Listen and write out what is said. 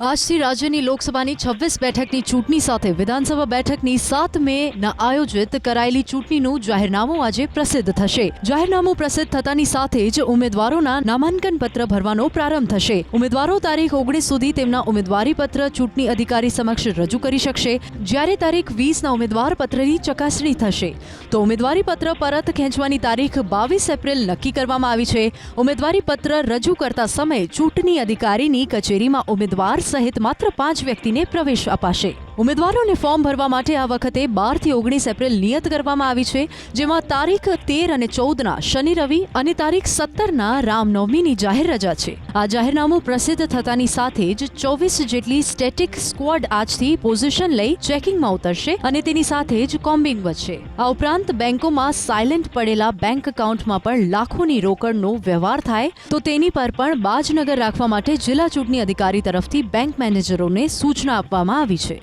આજથી રાજ્યની લોકસભાની છવ્વીસ બેઠકની ચૂંટણી સાથે વિધાનસભા બેઠકની સાત મે ના આયોજિત કરાયેલી ચૂંટણીનું જાહેરનામું આજે પ્રસિદ્ધ થશે. જાહેરનામું પ્રસિદ્ધ થતાની સાથે જ ઉમેદવારોના નામાંકન પત્ર ભરવાનો પ્રારંભ થશે. ઉમેદવારો તારીખ ઓગણીસ સુધી તેમના ઉમેદવારી પત્ર ચૂંટણી અધિકારી સમક્ષ રજૂ કરી શકશે. જ્યારે તારીખ વીસના ઉમેદવાર પત્રની ચકાસણી થશે. તો ઉમેદવારી પત્ર પરત ખેંચવાની તારીખ બાવીસ એપ્રિલ નક્કી કરવામાં આવી છે. ઉમેદવારી પત્ર રજૂ કરતા સમયે ચૂંટણી અધિકારીની કચેરીમાં ઉમેદવાર સહિત માત્ર પાંચ વ્યક્તિને પ્રવેશ અપાશે. ઉમેદવારોને ફોર્મ ભરવા માટે આ વખતે બારથી ઓગણીસ એપ્રિલ નિયત કરવામાં આવી છે, જેમાં તારીખ તેર અને ચૌદના શનિ, રવિ અને તારીખ સત્તરના રામનવમીની જાહેર રજા છે. આ જાહેરનામું પ્રસિદ્ધ થતાની સાથે જ ચોવીસ જેટલી સ્ટેટિક સ્ક્વોડ આજથી પોઝિશન લઈ ચેકિંગમાં ઉતરશે અને તેની સાથે જ કોમ્બિંગ વધશે. આ ઉપરાંત બેંકોમાં સાયલેન્ટ પડેલા બેંક એકાઉન્ટમાં પણ લાખોની રોકડનો વ્યવહાર થાય, તો તેની પર પણ બાજનગર રાખવા માટે જિલ્લા ચૂંટણી અધિકારી તરફથી બેંક મેનેજરોને સૂચના આપવામાં આવી છે.